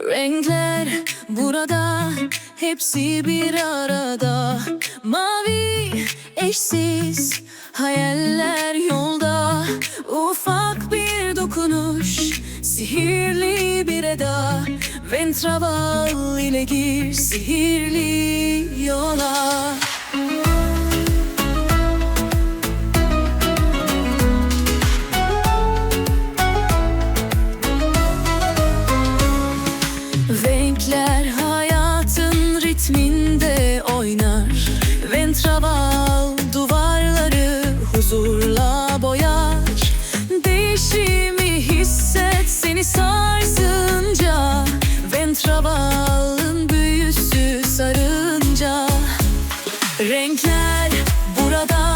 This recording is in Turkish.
Renkler burada hepsi bir arada. Mavi eşsiz hayaller yolda. Ufak bir dokunuş sihirli bir eda. Ventraval ile gir sihirli Kontraval duvarları huzurla boyar. Değişimi hisset seni sarsınca. Ventraval'ın büyüsü sarınca. Renkler burada.